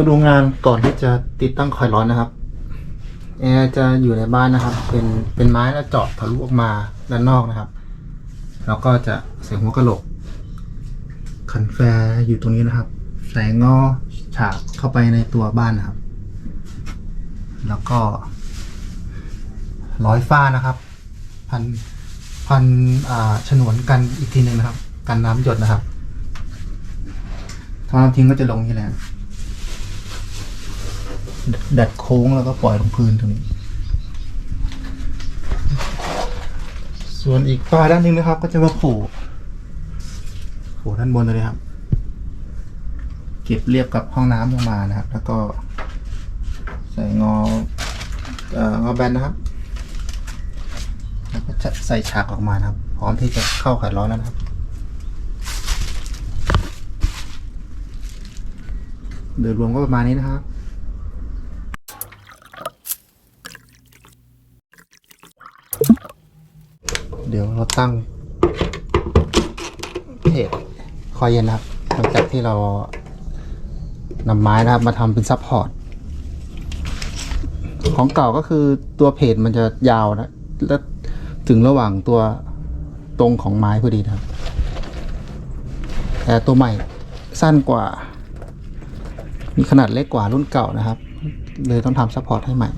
มาดูงานก่อนที่จะติดตั้งคอยล์ร้อนนะครับแอร์จะอยู่ในบ้านนะครับ เป็นเป็นไม้แล้วเจาะทะลุออกมาด้านนอกนะครับ แล้วก็จะใส่หัวกระโหลกคันแฟร์อยู่ตรงนี้นะครับ ใส่งอฉากเข้าไปในตัวบ้านนะครับ แล้วก็ ร้อยฝ้านะครับ พันพันอ่าฉนวนกันอีกทีหนึ่งนะครับ กันน้ำหยดนะครับถ้าน้ำทิ้งก็จะลงที่แหละ ดัดโค้งแล้วก็ปล่อยลงพื้นตรงนี้ ส่วนอีกฝ้าด้านหนึงนะครับ ก็จะมาผูกผูกด้านบนเลยครับ เก็บเรียบกับห้องน้ำลงมานะครับ แล้วก็ ใส่งอเอ่องอแบนนะครับ แล้วก็ใส่ฉากออกมานะครับ พร้อมที่จะเข้าไขร้อนแล้วนะครับโดยรวมก็ประมาณนี้นะครับ ดี๋ยวเราตั้งเพจคอยเย็นนะครับหลังจากที่เรานำไม้นะครับ มาทำเป็นซับพอร์ตของเก่าก็คือตัวเพจมันจะยาวนะ แล้วถึงระหว่างตัวตรงของไม้พอดีนะครับ แต่ตัวใหม่สั้นกว่า มีขนาดเล็กกว่ารุ่นเก่านะครับ เลยต้องทำซัพพอร์ตให้ใหม่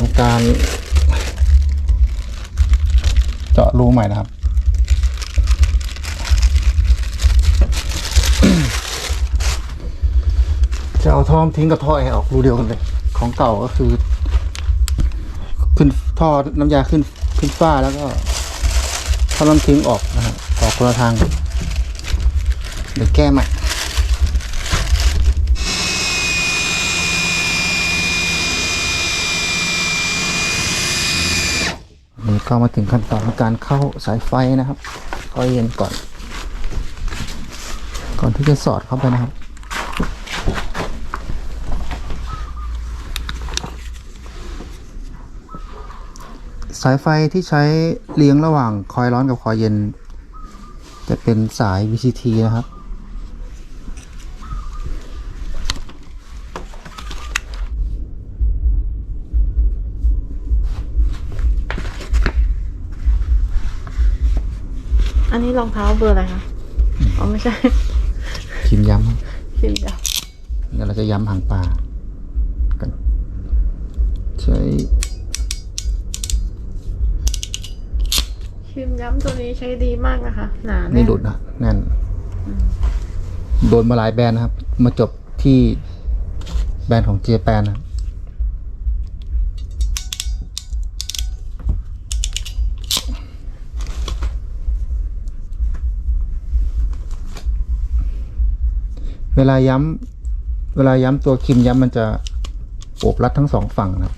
ดี๋ยวเราจะทำการ เจาะรูใหม่นะครับ จะเอาท่อมทิ้งกับท่อแอร์ออกรูเดียวกันเลย ของเก่าก็คือ ขึ้นท่อน้ำยาขึ้นขึ้นฝ้าแล้วก็ท่อน้ำทิ้งออกนะครับออกคนละทางเดี๋ยวแก้ใหม่ นี่ ก็มาถึงขั้นตอนของการเข้าสายไฟนะครับก็เย็นก่อน ก่อนที่จะสอดเข้าไปนะครับสายไฟที่ใช้เลี้ยงระหว่างคอยร้อนกับคอยเย็น จะเป็นสาย VCT นะครับ รองเท้าเบอร์อะไรคะ อ๋อไม่ใช่ชิมย้คิมจับำเดี๋ยวเราจะย้ำหางปลากัน ใช้คิมย้ำตัวนี้ใช้ดีมากนะคะ หนาไม่แน่นหลุดนะแน่น โดนมาหลายแบรนด์นะครับ มาจบที่แบรนด์ของเจแปนนะครับ วลาย้ำเวลาย้ำตัวคิมย้ำมันจะโอบรัดทั้งสองฝั่งนะครับ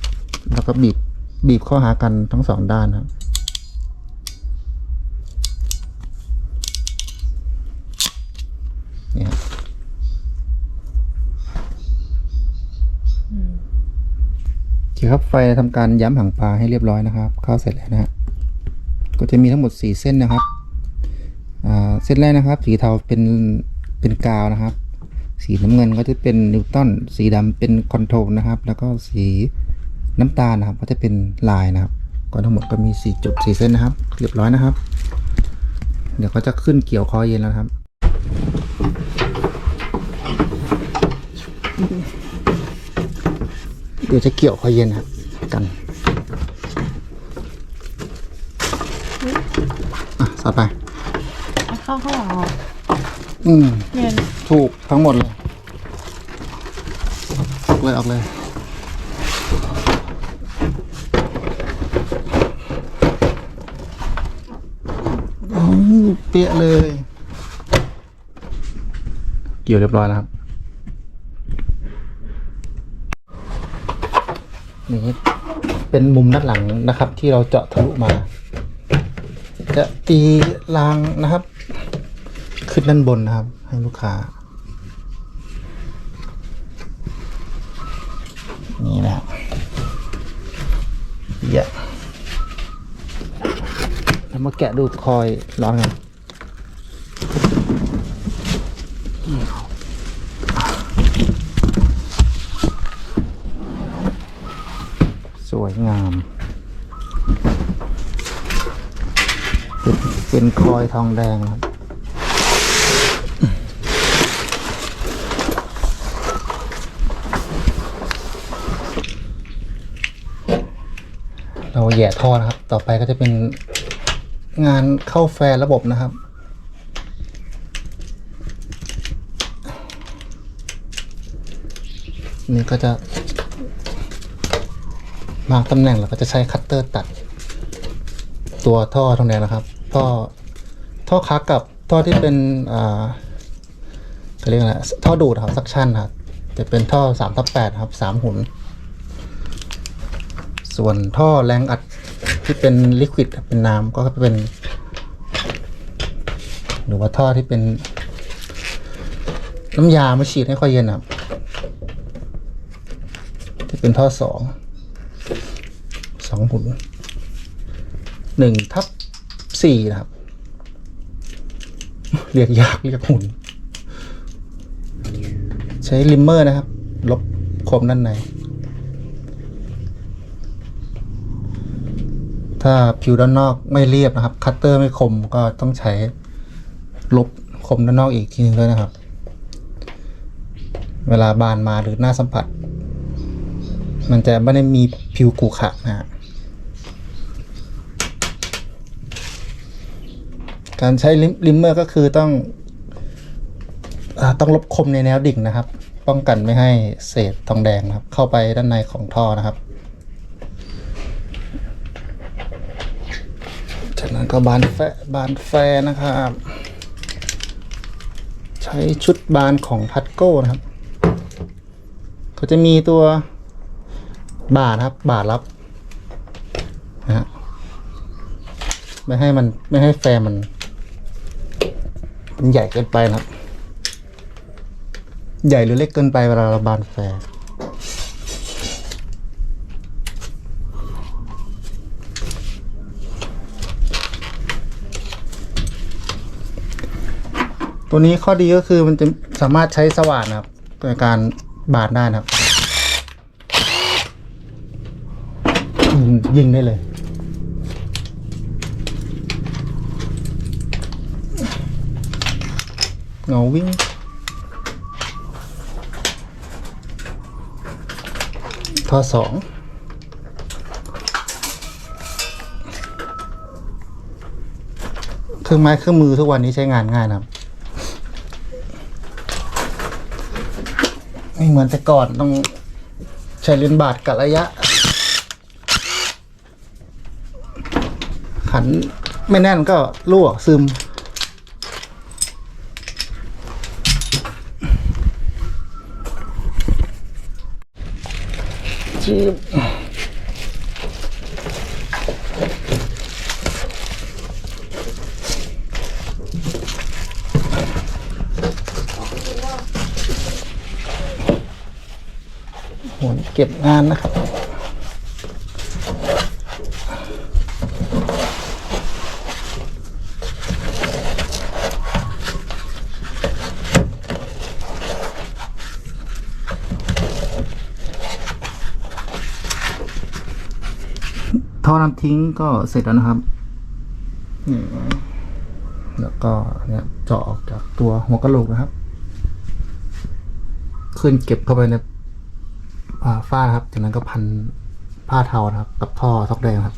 แล้วก็บีบบีบเข้าหากันทั้งสองด้านนะครับ นี่ครับอืมโอเคครับไฟทำการย้ำหางปลาให้เรียบร้อยนะครับ เข้าเสร็จแล้วนะฮะก็จะมีทั้งหมด 4 เส้นนะครับอ่าเส้นแรกนะครับ สีเทาเป็นเป็นกาวนะครับ สีน้ำเงินก็จะเป็นนิวตันสีดำเป็นคอนโทรลนะครับ แล้วก็สีน้ำตาลนะครับ ก็จะเป็นลายนะครับ ก็ทั้งหมดก็มี4จุด4เส้นนะครับ เรียบร้อยนะครับ เดี๋ยวก็จะขึ้นเกี่ยวคอเย็นแล้วครับเดี๋ยวจะเกี่ยวคอเย็นครับกันอะสอดไปเข้าข้างหลังออก อืมเนียนถูกทั้งหมดเลยออกเลยออกเลยอืมเปียะเลย เกี่ยวเรียบร้อยแล้วครับ นี่เป็นมุมด้านหลังนะครับ ที่เราเจาะทะลุมา จะตีรางนะครับ ขึ้นด้านบนนะครับ ให้ลูกค้า นี่นะครับเยอะยวมาแกะดูคอยร้อนกันสวยงามเป็นเป็นคอยทองแดงครับ เราแย่ท่อนะครับ ต่อไปก็จะเป็นงานเข้าแฟนระบบนะครับ นี่ก็จะมาตำแหน่งเราก็จะใช้คัตเตอร์ตัด ตัวท่อตรงนี้นะครับ ท่อท่อคักกับท่อที่เป็นอ่าเขาเรียกอะไรท่อดูดครับซักชั่นครับจะเป็นท่อสามทับแปดครับสามหุน ส่วนท่อแรงอัดที่เป็นลิควิดเป็นน้ำก็เป็น หรือว่าท่อที่เป็น น้ำยามาฉีดให้ค่อยเย็นครับที่เป็นท่อสองสองหุ่นหนึ่งทับสี่นะครับ เรียกยากเรียกหุ่น ใช้ลิมเมอร์นะครับ ลบคมด้านใน ถ้าผิวด้านนอกไม่เรียบนะครับ คัตเตอร์ไม่คมก็ต้องใช้ลบคมด้านนอกอีกทีนึงด้วยนะครับ เวลาบานมาหรือหน้าสัมผัส มันจะไม่ได้มีผิวขรุขะนะฮะการใช้ลิมเมอร์ก็คือต้องอต้องลบคมในแนวดิ่งนะครับ ป้องกันไม่ให้เศษทองแดงนะครับ เข้าไปด้านในของท่อนะครับ จา ก็บานแฟบานแฟนะครับ ใช้ชุดบานของพัดโก้นะครับเขาจะมีตัวบาทครับ บาทรับนะฮะไม่ให้มันไม่ให้แฟมัน มันใหญ่เกินไปนะครับ ใหญ่หรือเล็กเกินไปเวลาเราบานแฟ ตัวนี้ข้อดีก็คือมันจะสามารถใช้สว่านนะครับในการบาดได้นะครับ ยิงได้เลย เงาวิ่งทอสองเครื่องไม้เครื่องมือทุกวันนี้ใช้งานง่ายนะครับ ไม่เหมือนแต่ก่อนต้องใช้เลนบาทกับระยะ ขันไม่แน่นก็รั่วซึม จืบ เก็บงานนะครับ ท่อน้ำทิ้งก็เสร็จแล้วนะครับแล้วก็เนี่ยเจาะออกจากตัวหัวกะโหลกนะครับ ขึ้นเก็บเข้าไปใน ฝ้าครับ จากนั้นก็พันผ้าเทานะครับ กับท่อทอกแดงครับ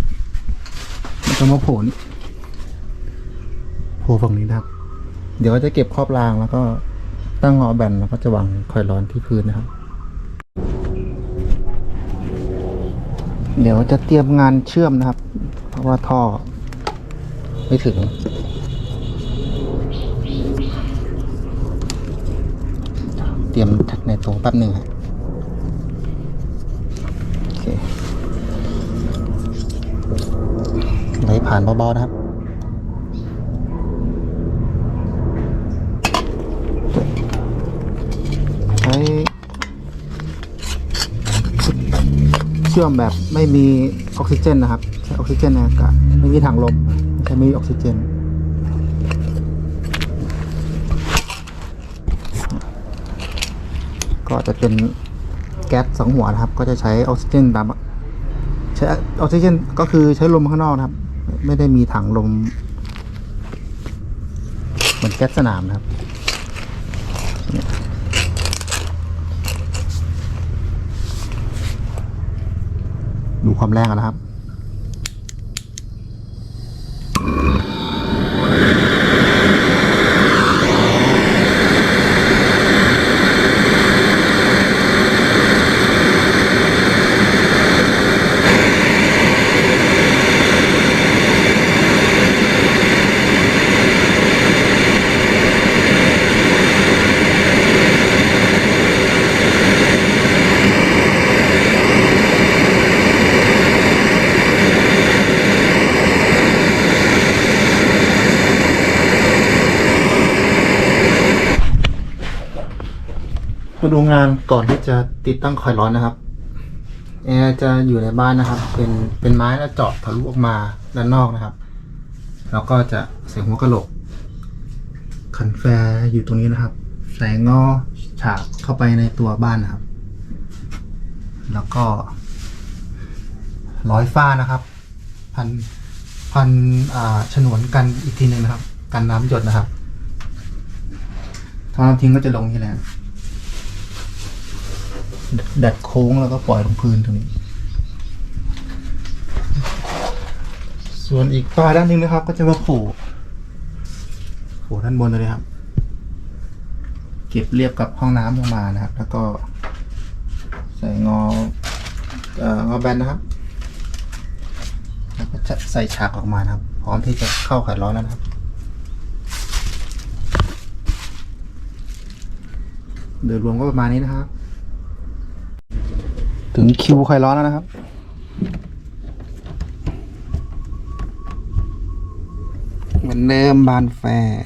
แล้วก็มาโผล่นี่โผล่ฝั่งนี้นะครับ เดี๋ยวก็จะเก็บครอบรางแล้วก็ตั้งงอแบนแล้วก็จะวางคอยร้อนที่พื้นนะครับ เดี๋ยวจะเตรียมงานเชื่อมนะครับ เพราะว่าท่อไม่ถึงเตรียมในโต๊ะแป๊บหนึ่งครับโอเค ไหลผ่านเบาๆนะครับใช้เชื่อมแบบไม่มีออกซิเจนนะครับ ใช้ออกซิเจนในอากาศไม่มีถังลมจะไม่มีออกซิเจนก็จะเป็น ก๊สสองหัวนะครับ ก็จะใช้ออกซิเจนตามใช้ออกซิเจนก็คือใช้ลมข้างนอกนะครับ ไม่ได้มีถังลม เหมือนแก๊สสนามนะครับดูความแรงกันนะครับ ดูงานก่อนที่จะติดตั้งคอยล์ร้อนนะครับแอร์จะอยู่ในบ้านนะครับ เป็นเป็นไม้แล้วเจาะทะลุออกมาด้านนอกนะครับ แล้วก็จะใส่หัวกระโหลกขันแฟร์อยู่ตรงนี้นะครับ ใส่งอฉากเข้าไปในตัวบ้านนะครับ แล้วก็ ร้อยฝ้านะครับ พันพันอ่าฉนวนกันอีกทีหนึ่งนะครับ กันน้ำหยดนะครับถ้าน้ำทิ้งก็จะลงที่แหละ ดัดโค้งแล้วก็ปล่อยลงพื้นตรงนี้ ส่วนอีกฝ้าด้านหนึงนะครับ ก็จะมาโผล่โผล่ด้านบนเลยครับ เก็บเรียบกับห้องน้ำลงมานะครับ แล้วก็ ใส่งอเอ่องอแบนนะครับ แล้วก็จะใส่ฉากออกมานะครับ พร้อมที่จะเข้าไขร้อนแล้วนะครับโดยรวมก็ประมาณนี้นะครับ ถึงคิวไขร้อนแล้วนะครับ เหมือนเดิมบานแฟร์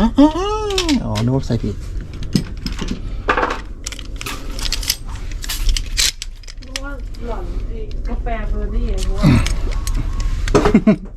อะอะอะอ๋อนึกว่า ใส่ผิดรู้ว่าหล่อนไอ้กาแฟเบอร์รี่รู้ว่า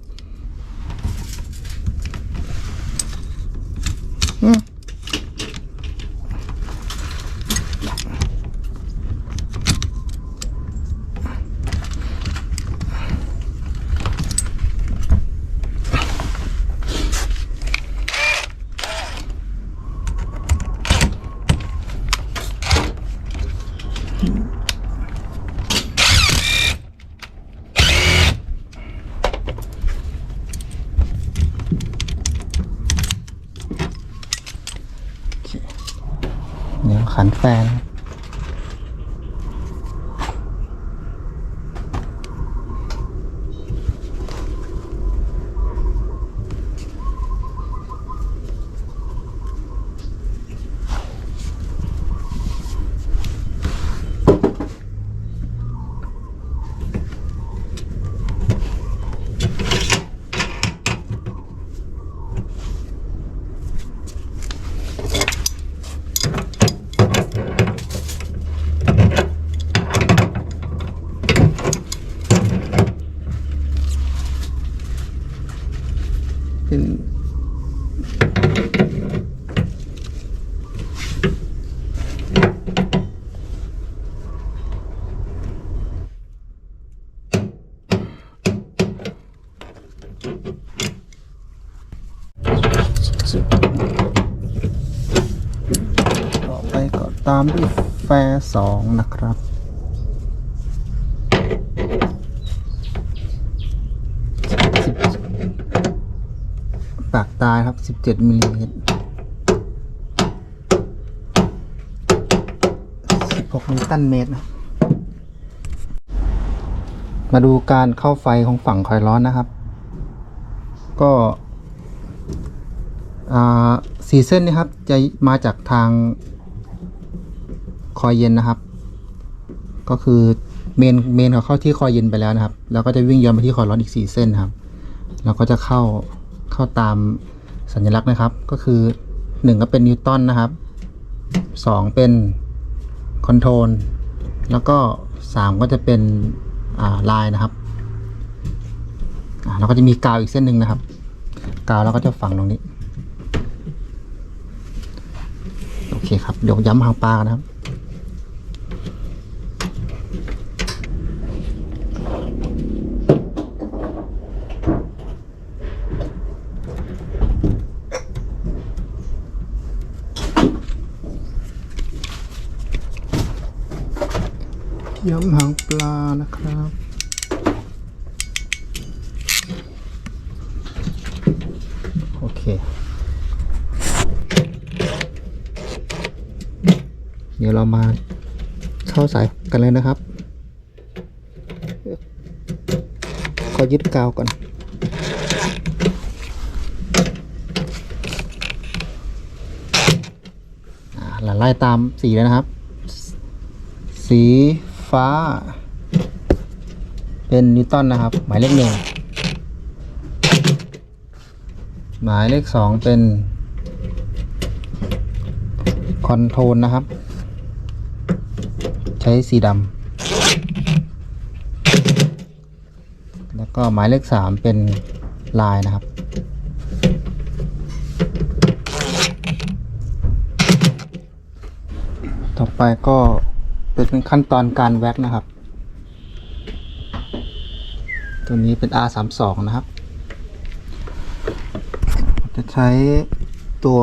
แฟนนะครับเป็น สองนะครับ ปากตายครับ17มิลลิเมตร16นิวตันเมตรนะมาดูการเข้าไฟของฝั่งคอยล์ร้อนนะครับ ก็อ่าสีเส้นนี่ครับจะมาจากทาง อยเย็นนะครับ ก็คือเมนเมนเขาเข้าที่คอยเย็นไปแล้วนะครับ แล้วก็จะวิ่งย้อนไปที่คอยร้อนอีกสี่เส้นนะครับแล้วก็จะเข้าเข้าตามสัญลักษณ์นะครับ ก็คือหนึ่งก็เป็นนิวตันนะครับสองเป็นคอนโทรลแล้วก็สามก็จะเป็นอ่าลายนะครับอ่าแล้วก็จะมีกาวอีกเส้นหนึ่งนะครับ กาวแล้วก็จะฝังตรงนี้ โอเคครับ เดี๋ยวย้ำหางปลากนะครับ ย้ำหางปลานะครับ โอเค เดี๋ยวเรามาเข้าสายกันเลยนะครับ ขอยึดกาวก่อนอ่าเราไล่ตามสีเลยนะครับ สี ฟ้า เป็นนิวตันนะครับ หมายเลขหนึ่งหมายเลขสองเป็นคอนโทรลนะครับ ใช้สีดำแล้วก็หมายเลขสามเป็นลายนะครับต่อไปก็ เป็นขั้นตอนการแว็กนะครับ ตัวนี้เป็น R32 นะครับ จะใช้ตัว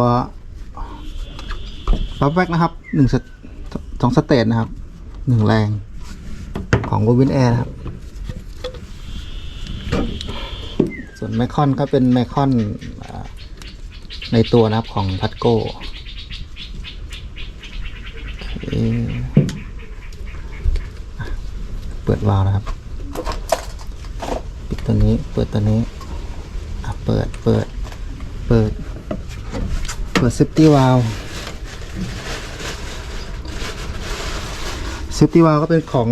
ปั๊บแว็กนะครับหนึ่งสเตสองสเตจนะครับหนึ่งแรงของโววินแอร์นะครับ ส่วนไมคอนก็เป็นไมคอนในตัวนะครับของพัดโก้โอเคอะเปิดวาวนะครับ ปิดตัวนี้เปิดตัวนี้อะเปิดเปิดเปิด เปิดซิฟตี้วาลซิฟตี้วาลก็เป็นของ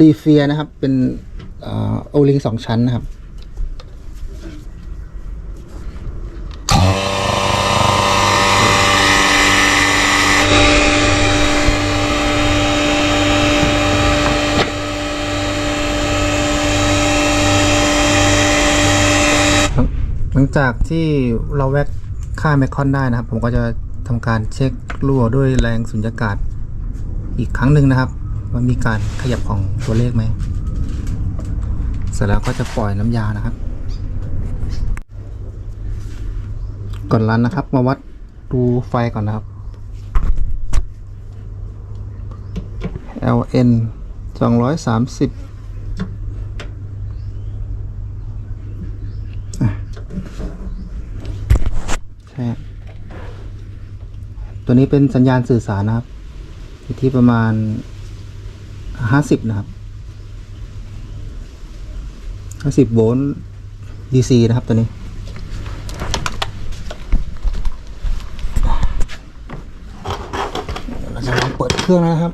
รีเฟียนะครับ เป็นโอลิงสองชั้นนะครับ งหลังจากที่เราแวกค่าแมคคอนได้นะครับ ผมก็จะทำการเช็ครั่วด้วยแรงสุญญากาศอีกครั้งหนึ่งนะครับว่ามีการขยับของตัวเลขไหม เสร็จแล้วก็จะปล่อยน้ำยานะครับ ก่อนรันนะครับ มาวัดดูไฟก่อนนะครับ LN 230 ใช่ครับ ตัวนี้เป็นสัญญาณสื่อสารนะครับ อยู่ที่ประมาณห้าสิบนะครับห้าสิบโวลต์ดีซีนะครับตัวนี้ เราจะลองเปิดเครื่องนะครับ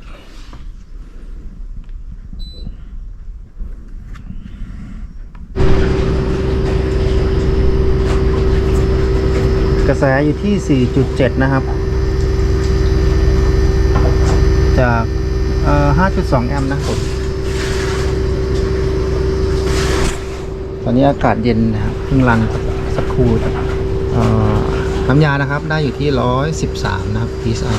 กระแสอยู่ที่ 4.7 นะครับ จาก 5.2 แอมป์นะผมตอนนี้อากาศเย็นนะครับเพิ่งรันสักครู่น้ำยานะครับได้อยู่ที่ 113 นะครับ psi